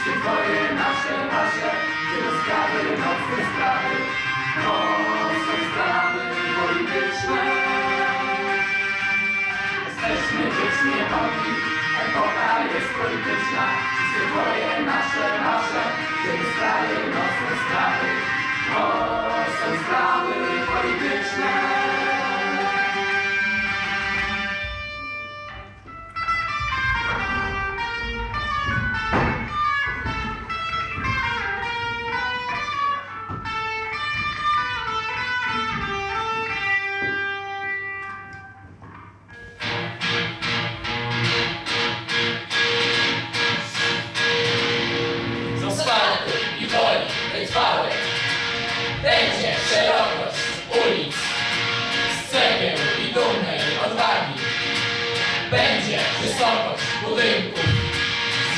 Wszystkie twoje, nasze, nasze Wiele sprawy, nocne sprawy. To są sprawy polityczne. Jesteśmy dziećmi epoki Epoka jest polityczna. Wszystkie twoje, nasze, nasze Wiele sprawy, nocne sprawy. To są sprawy polityczne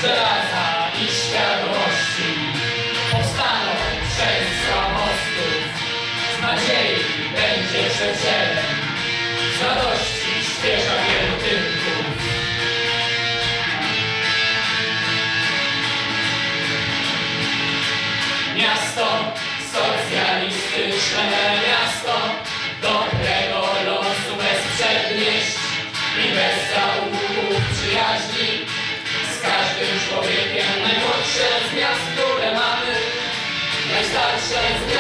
z Russians.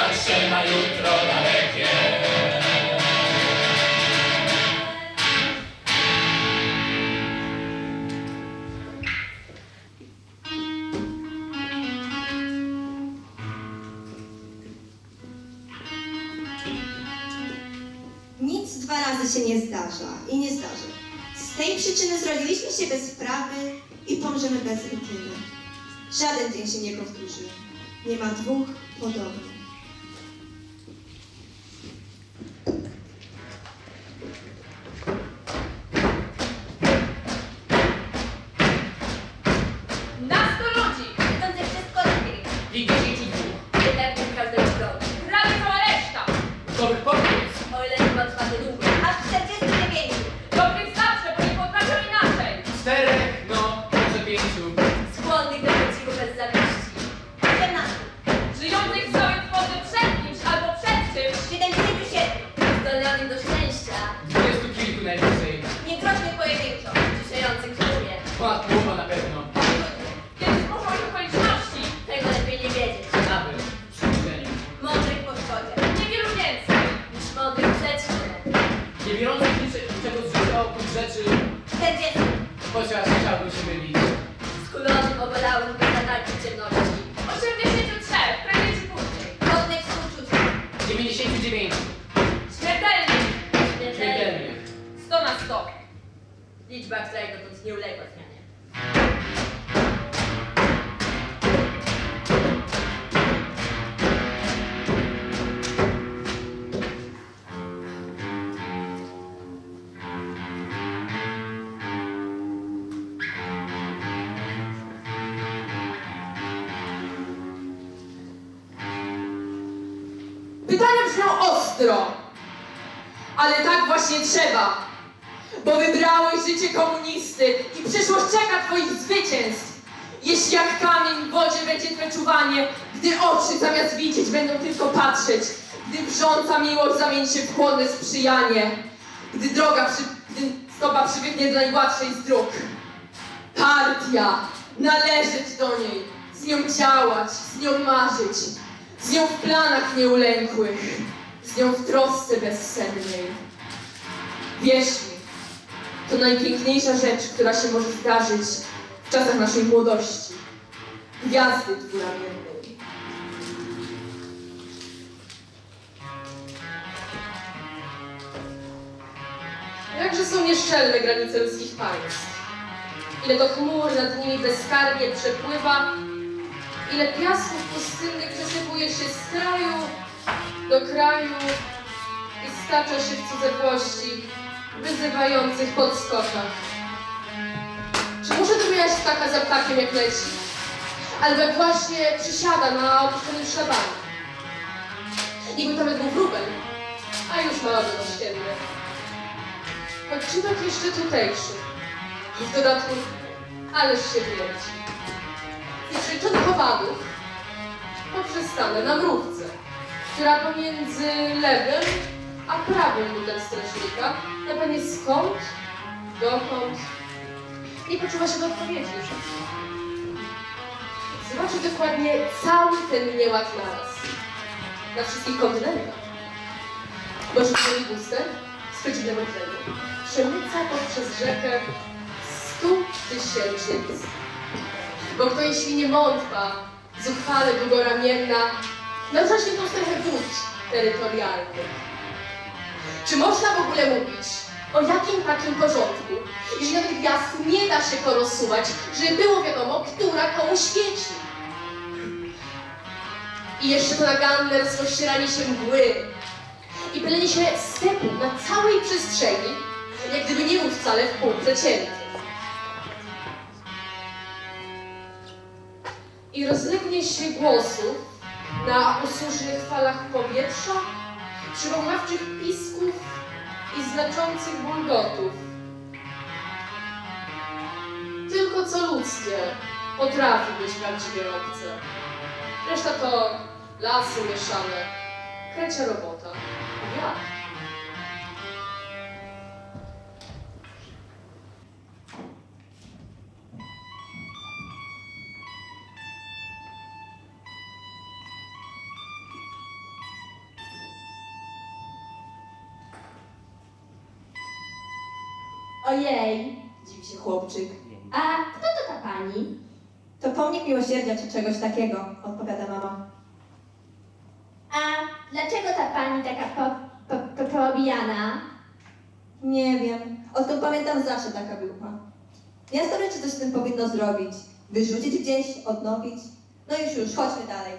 Najstarsze na jutro dalekie Nic dwa razy się nie zdarza i nie zdarzy. Z tej przyczyny zrodziliśmy się bez sprawy i pomrzemy bez rutyny. Żaden dzień się nie powtórzy. Nie ma dwóch podobnych. Gdy oczy zamiast widzieć będą tylko patrzeć, gdy wrząca miłość zamieni się w chłodne sprzyjanie, gdy droga, przy, gdy stopa przywyknie do najgładszej z dróg. Partia, należeć do niej, z nią działać, z nią marzyć, z nią w planach nieuległych, z nią w trosce bezsennej. Wierz mi, to najpiękniejsza rzecz, która się może zdarzyć w czasach naszej młodości. Gwiazdy dwuramiennej. Jakże są nieszczelne granice ludzkich państw. Ile to chmur nad nimi bezkarnie przepływa, ile piasków pustynnych przesypuje się z kraju do kraju i stacza się w cudze włości, wyzywających podskokach. Czy muszę dobijać ptaka za ptakiem, jak leci? Jak właśnie przysiada na opuszczonym szlabanie. Niby to był wróbel, a już mały ościenny. Odcinek jeszcze tutejszy. I w dodatku, ależ się wierci. I przyczyn chowadów poprzestanę na mrówce, która pomiędzy lewym a prawym butem strażnika na panie skąd, dokąd nie poczuwa się do odpowiedzi. Zobaczy dokładnie cały ten nieład naraz. Na wszystkich kontynentach. Bo żywioł Buster z przeciwnego brzegu przemyca poprzez rzekę stu tysięczny list. Bo kto jeśli nie mątwa, zuchwale długoramienna, narusza się tą strefę wód terytorialnych. Czy można w ogóle mówić o jakim takim porządku, jeżeli nawet gwiazd nie da się porosuwać, żeby było wiadomo, która komu świeci? I jeszcze to naganne rozpościeranie się mgły i pylenie się stepu na całej przestrzeni, jak gdyby nie był wcale w pół przecięty. I rozlegnie się głosów na usłużnych falach powietrza, przywoławczych pisków i znaczących bulgotów. Tylko co ludzkie potrafi być prawdziwie obce. Reszta to lasy mieszane, krecia robota, wiatr. Ojej, dziwi się chłopczyk. A kto to ta pani? To pomnik miłosierdzia czy czegoś takiego, odpowiada mama. A dlaczego ta pani taka po, po, po, poobijana? Nie wiem. Odkąd pamiętam zawsze taka była. Miasto czy coś z tym powinno zrobić. Wyrzucić gdzieś, odnowić. No już, już, chodźmy dalej.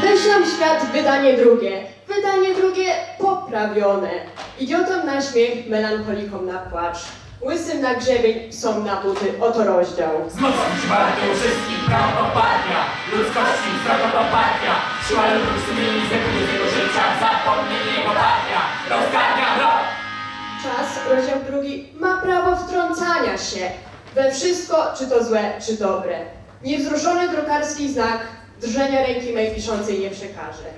Obmyślam świat, wydanie drugie. Wydanie drugie poprawione. Idiotom na śmiech, melancholikom na płacz. Łysym na grzebień, psom na buty, oto rozdział. Wzmocnić walkę wszystkich praw to partia Ludzkości wzrok to partia Siła ludu sumieni zepnie tego życia Zapomnienie jego partia Rozgarnia rok Czas, rozdział drugi, ma prawo wtrącania się we wszystko, czy to złe, czy dobre. Niewzruszony drukarski znak drżenia ręki mej piszącej nie przekaże.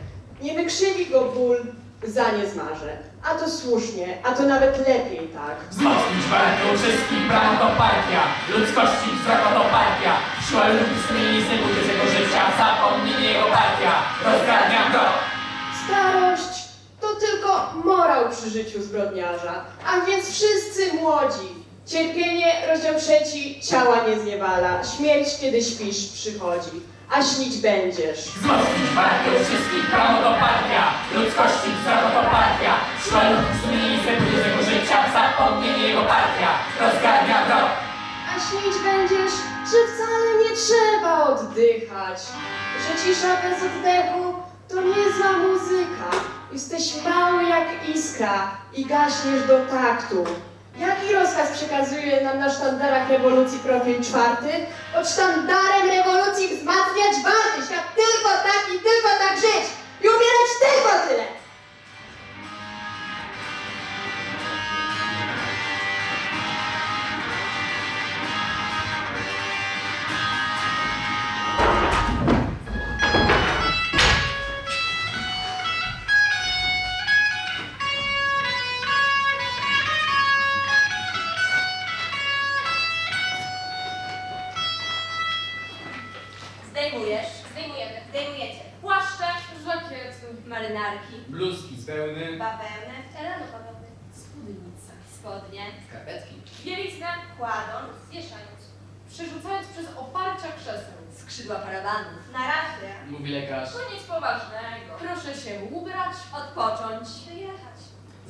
Nie wykrzywi go ból, za nie zmarzę. A to słusznie, a to nawet lepiej tak. Wzmocnić walkę wszystkich praw to partia Ludzkości wzrok to partia Siła ludu sumieni zepnie tego życia Zapomnienie jego partia Rozgarnia rok Starość to tylko morał przy życiu zbrodniarza, a więc wszyscy młodzi. Cierpienie, rozdział trzeci, ciała nie zniewala. Śmierć, kiedy śpisz, przychodzi, a śnić będziesz. Wzmocnić walkę wszystkich praw to partia Ludzkości wzrok to partia Siła ludu sumieni zepnie tego życia Zapomnienie jego partia Rozgarnia rok A śnić będziesz, że wcale nie trzeba oddychać, że cisza bez oddechu to niezła muzyka. Jesteś mały jak iskra i gaśniesz do taktu. Jaki rozkaz przekazuje nam na sztandarach rewolucji profil czwarty? Pod sztandarem rewolucji wzmacniać walny świat tylko tak i tylko tak żyć i umierać tylko tyle.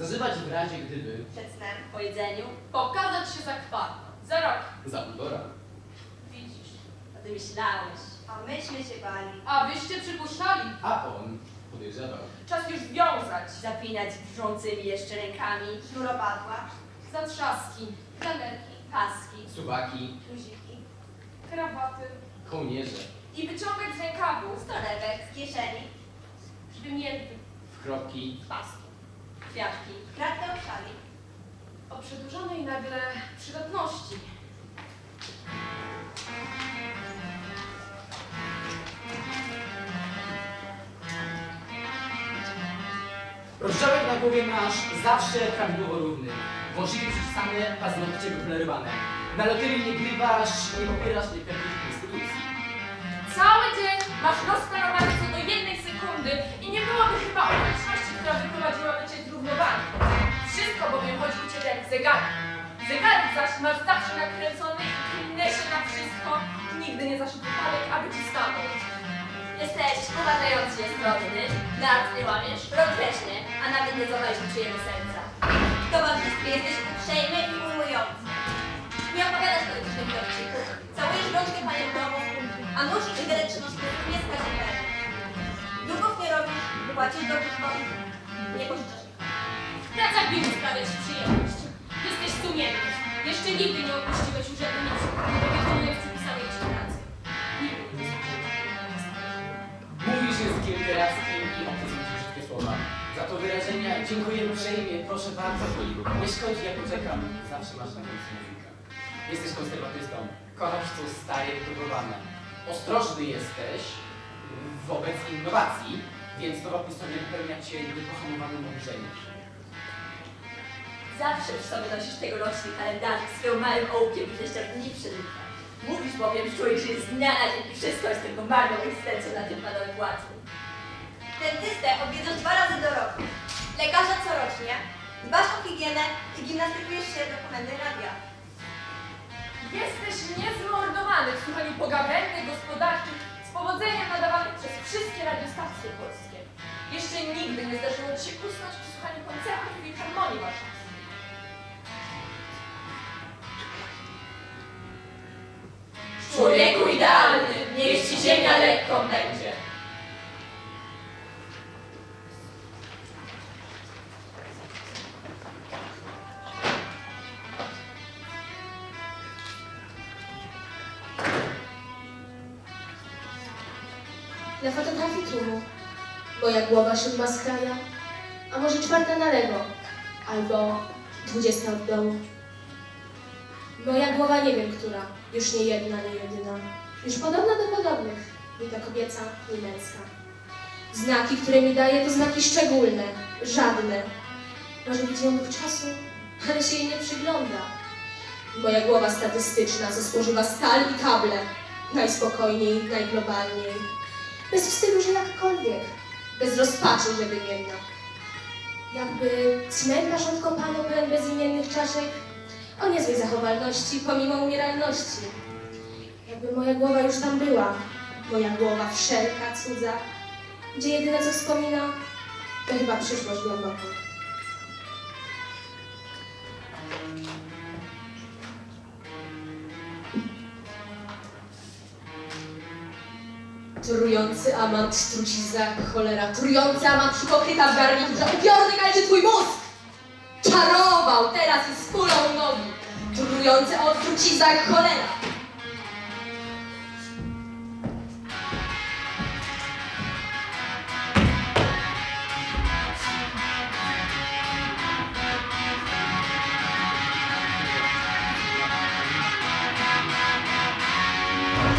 Zażywać w razie gdyby. Przed snem, po jedzeniu, pokazać się za kwartał, za rok. Za półtora. Widzisz, a ty myślałeś. A myśmy się bali. A wyście przypuszczali. A on podejrzewał. Czas już wiązać. Zapinać brzącymi jeszcze rękami. Sznurowadła, Zatrzaski, trenerki, paski, Suwaki, guziki, krawaty kołnierze. i wyciągać z rękawów z torebek, z kieszeni, wymiętych Wkropki. paski, kwiatki kratkę szali. o przedłużonej nagle przydatności. Rozdziałek na głowie masz zawsze prawidłowo równy. Wąsiki przycisane, paznokcie wypolerowane. Na loterii nie grywasz, nie popierasz niepewnych instytucji. Cały dzień masz rozplanowany co do jednej sekundy i nie byłoby chyba zegarek. Zegarek zaś masz zawsze nakręcony i klnę się na wszystko. Nigdy nie zaszedł wypadek, aby ci stanął. Jesteś uważający ostrożny, gard nie łamiesz, nie, a nawet nie zawalisz czyjego serca. W towarzystwie jesteś uprzejmy i ujmujący. Nie opowiadasz politycznych dowcipów. Całujesz rączkę domu, a nóż i trzymasz nie każdym Długów nie robisz, płacisz do nie pożyczasz nikomu. Praca biurze sprawia ci przyjemność. Jesteś sumienny. Jeszcze nigdy nie opuściłeś urzędnicy, nie wykonując przypisanej ci pracy. Nigdy nie Mówisz językiem literackim i obcym ci wszystkie słowa. Za to wyrażenia dziękuję uprzejmie, proszę bardzo. Nie szkodzi, jak poczekam. Zawsze masz na końcu muzykę. Jesteś konserwatystą. Kochasz co stare, wypróbowane. Ostrożny jesteś wobec innowacji, więc nowa pistola wypełnia cię niepohamowanym oburzeniem. Zawsze przy sobie nosisz tegoroczny kalendarz z swoją małym ołkiem i jeszcze dni przeżycia. Mówisz bowiem, że człowiek żyje z dnia na dzień i wszystko jest tylko marną egzystencją na tym panowym płacu. Dentystę odwiedzasz dwa razy do roku. Lekarza corocznie. Dbasz o higienę i gimnastykujesz się do komendy radia. Jesteś niezmordowany w słuchaniu pogawędek gospodarczych z powodzeniem nadawanych przez wszystkie radiostacje polskie. Jeszcze nigdy nie zdarzyło ci się usnąć przy słuchaniu koncertów i harmonii warszawskiej. Człowieku idealny, niech ci ziemia lekką będzie. Na fotografii tłumu. Moja głowa siódma z a może czwarta na lewo, albo dwudziesta od dołu. Moja głowa nie wiem która, już nie jedna, nie jedyna, już podobna do podobnych, nie ta kobieca, nie męska. Znaki, które mi daje, to znaki szczególne, żadne. Może być ją duch czasu, ale się jej nie przygląda. Moja głowa statystyczna, co spożywa stal i kable. Najspokojniej, najglobalniej. Bez wstydu, że jakkolwiek. Bez rozpaczy, że wymienna. Jakby cmentarz odkopano pełen bezimiennych czaszek o niezłej zachowalności, pomimo umieralności. Jakby moja głowa już tam była. Moja głowa wszelka, cudza. Gdzie jedyne co wspomina, to chyba przyszłość głęboko. Trujący amant, trucizna, cholera, trujący amant, hipokryta w garniturze, upiorny gależy twój mózg! Czarował, teraz jest nogi, trucizna jak cholera.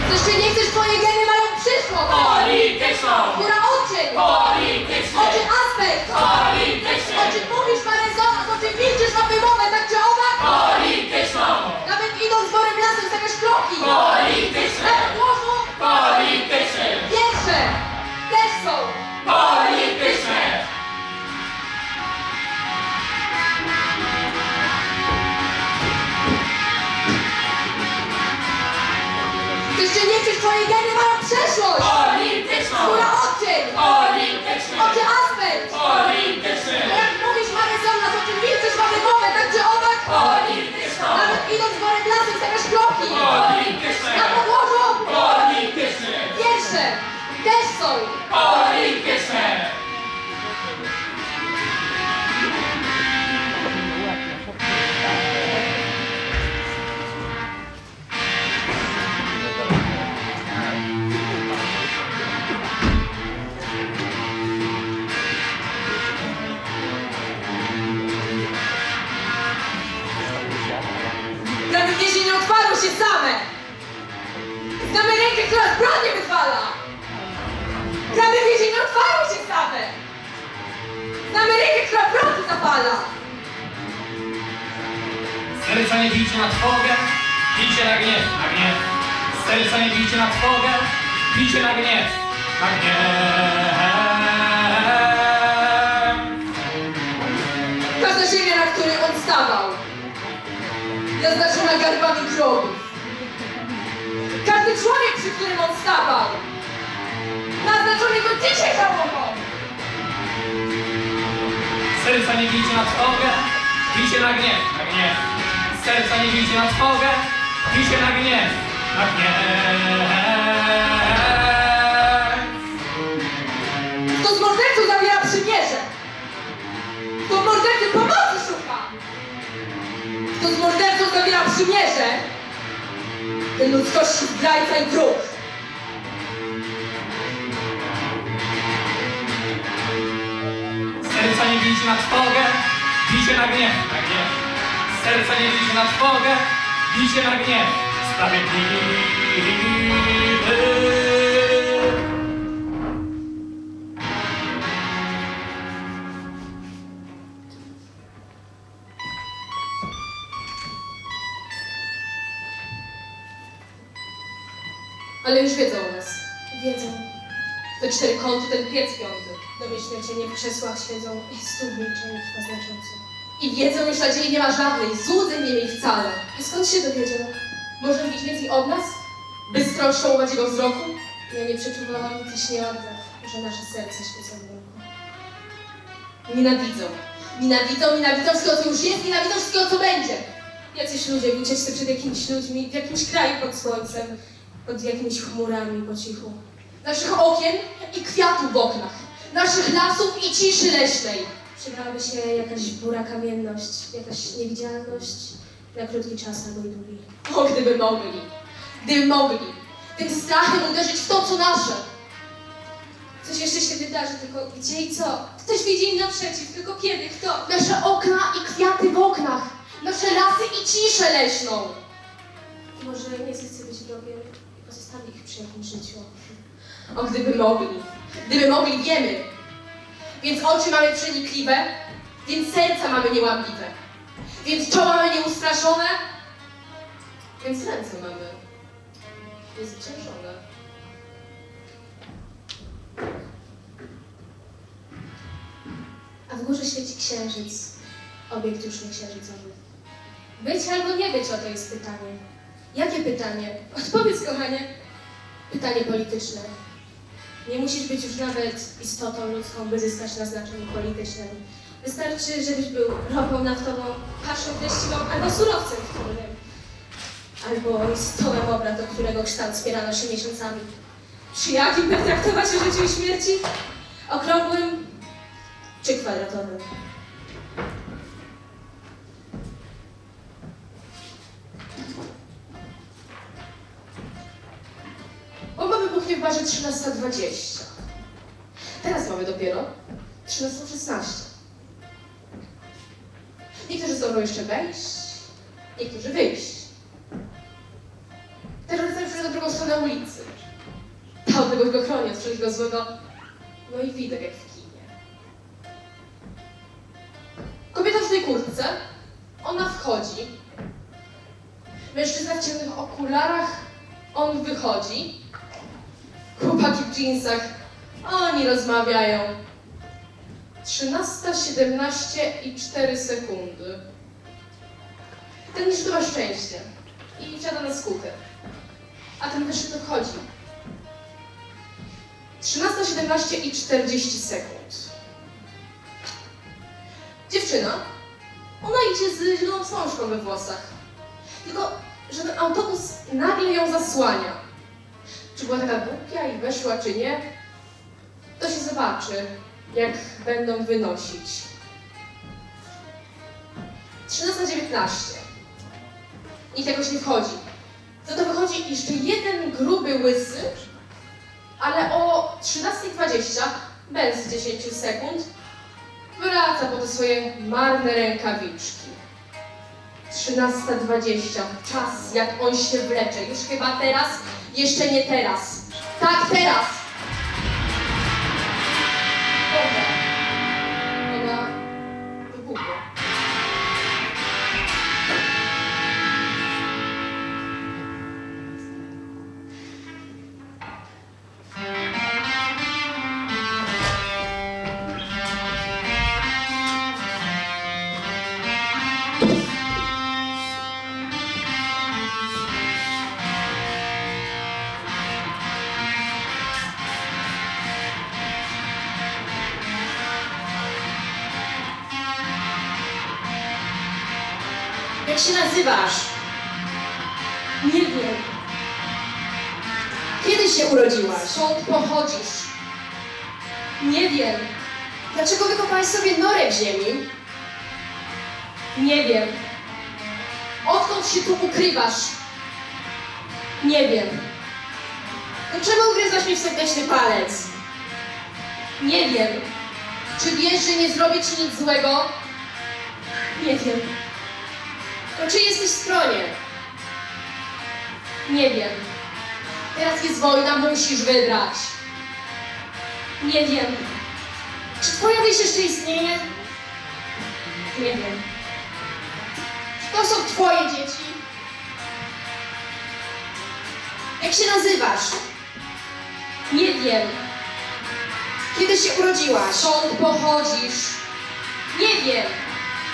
Coś nie chcesz, twoje geny mają przyszłość! Polityczną! Która odcień! Polityczny! Oczy aspekt! Polityczny! O czym mówisz, parę zona, o czym milczysz, mamy mowę, tak czy? Polityczną! Nawet idąc borem lasem stawiasz kroki! Polityczny! Na podłożu Polityczny! pierwsze też są! Polityczny! Ty jeszcze nie chcesz, twoje geny mają przeszłość! Która zbrodnie wyzwala! Prawie więzień nie otwarły się same! Znamy rękę, która prądy zapala! Serca nie bijcie na trwogę, bijcie na gniew, na gniew. Serca nie bijcie na trwogę, bijcie na gniew, na gniew. Każda ziemia, na której on stawał, naznaczona garbami grobów. Każdy człowiek, przy którym on stawał, naznaczony go dzisiaj żałobą. Serca nie bijcie na trwogę, bijcie na gniew, na gniew. Serca nie bijcie na trwogę, bijcie na gniew, na gniew. Kto z mordercą zawiera przymierze? Kto mordercy pomocy szuka? Kto z mordercą zawiera przymierze? Ten ludzkości zdrajca i wróg. Serca nie bijcie na trwogę, bijcie na gniew, na gniew. Serca nie bijcie na trwogę, bijcie na gniew. Sprawiedliwy. Ale już wiedzą o nas. Wiedzą, Te cztery kąty, ten piec piąty. domyślnie cienie w krzesłach siedzą i milczenie trwa znaczący. I wiedzą już nadziei nie ma żadnej, złudzeń nie miej wcale. A skąd się dowiedział? Może widzieć więcej od nas? Bystrością ładziego wzroku? Ja nie przeczuwałam i też nie oddech, że nasze serca świecą w ręku. Nienawidzą. Nienawidzą, nienawidzą wszystkiego, co już jest, nienawidzą wszystkiego, co będzie. Jacyś ludzie w ucieczce przed jakimiś ludźmi, w jakimś kraju pod słońcem, pod jakimiś chmurami po cichu. Naszych okien i kwiatów w oknach. Naszych lasów i ciszy leśnej. Przydałaby się jakaś bura kamienność, jakaś niewidzialność na krótki czas albo i długi. O, gdyby mogli. Gdyby mogli. Tym strachem uderzyć w to, co nasze. Coś jeszcze się wydarzy, tylko gdzie i co? Ktoś wyjdzie im naprzeciw, tylko kiedy, kto? Nasze okna i kwiaty w oknach, nasze lasy i cisze leśną. Może nie i jakimś życiu. O, gdyby mogli, gdyby mogli, wiemy. Więc oczy mamy przenikliwe, więc serca mamy niełamliwe, więc czoła mamy nieustraszone, więc ręce mamy niezwyciężone. A w górze świeci księżyc, obiekt już nie księżycowy. Być albo nie być, oto jest pytanie. Jakie pytanie? Odpowiedz, kochanie. Pytanie polityczne. Nie musisz być już nawet istotą ludzką, by zyskać na znaczeniu politycznym. Wystarczy, żebyś był ropą naftową, paszą treściwą albo surowcem wtórnym. Albo stołem obrad, do którego kształt spierano się miesiącami. Czy jakim potraktować o życiu i śmierci? Okrągłym czy kwadratowym? W barze 13.20. Teraz mamy dopiero 13.16. Niektórzy zdążą jeszcze wejść, niektórzy wyjść. Terrorysta już na drugą stronę ulicy. Ta odległość go chroni od wszelkiego złego. No i widok jak w kinie. Kobieta w tej kurtce, ona wchodzi. Mężczyzna w ciemnych okularach, on wychodzi. Chłopaki w dżinsach, oni rozmawiają. 13.17 i 4 sekundy. Ten niż ma szczęście i wsiada na skuter. A ten wyższy to wchodzi. 13.17 i 40 sekund. Dziewczyna, ona idzie z zieloną wstążką we włosach. Tylko, że ten autobus nagle ją zasłania. Czy była taka głupia i weszła, czy nie? To się zobaczy, jak będą wynosić. 13.19. Nikt jakoś nie wchodzi. Za to wychodzi jeszcze jeden gruby łysy, ale o 13.20, bez 10 sekund, wraca po te swoje marne rękawiczki. 13.20, czas jak on się wlecze. Już chyba teraz, jeszcze nie teraz. Tak, teraz! Nie wiem. Kiedy się urodziłaś? Skąd pochodzisz? Nie wiem. Dlaczego wykopałeś sobie norę w ziemi? Nie wiem. Odkąd się tu ukrywasz? Nie wiem. To czemu ugryzłaś mi w serdeczny palec? Nie wiem. Czy wiesz, że nie zrobię ci nic złego? Nie wiem. To czy jesteś w stronie? Nie wiem. Teraz jest wojna, musisz wybrać. Nie wiem. Czy twoja wieś jeszcze istnieje? Nie wiem. To są twoje dzieci? Jak się nazywasz? Nie wiem. Kiedy się urodziłaś? Skąd pochodzisz? Nie wiem.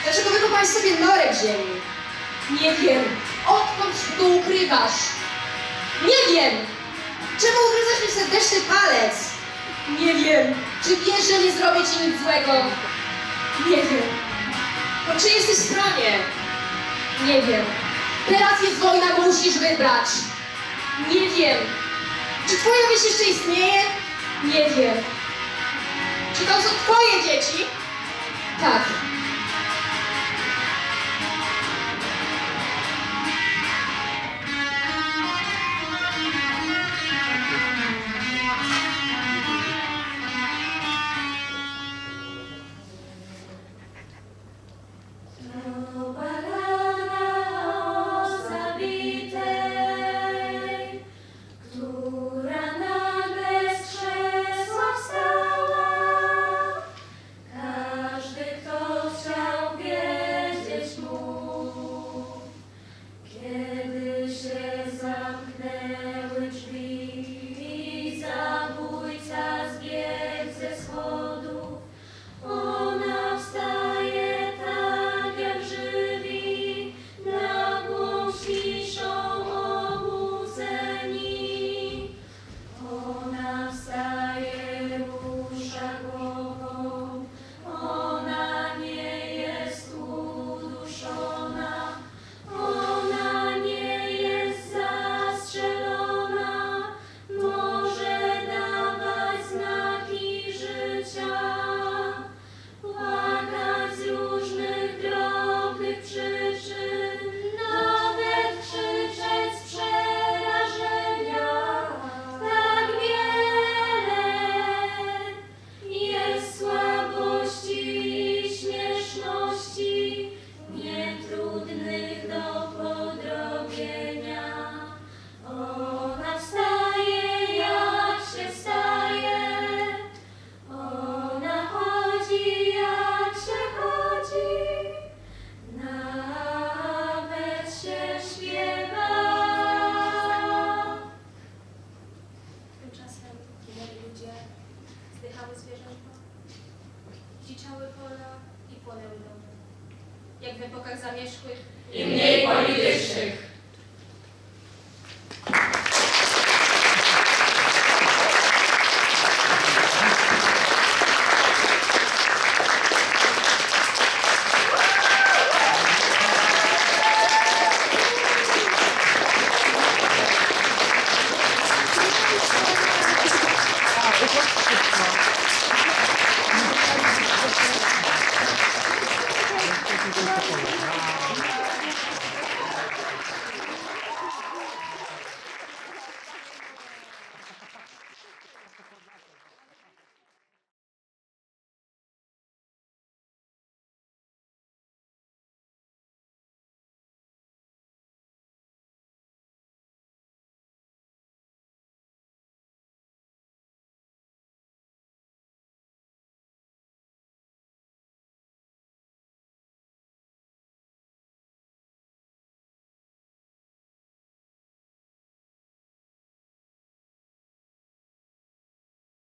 Dlaczego wykopałeś sobie norę w ziemi? Nie wiem. Odkąd tu ukrywasz? Nie wiem. Czemu ugryzłeś mi serdeczny palec? Nie wiem. Czy wiesz, że nie zrobię ci nic złego? Nie wiem. Po czyjej jesteś stronie? Nie wiem. Teraz jest wojna, musisz wybrać. Nie wiem. Czy twoja wieś jeszcze istnieje? Nie wiem. Czy to są twoje dzieci? Tak.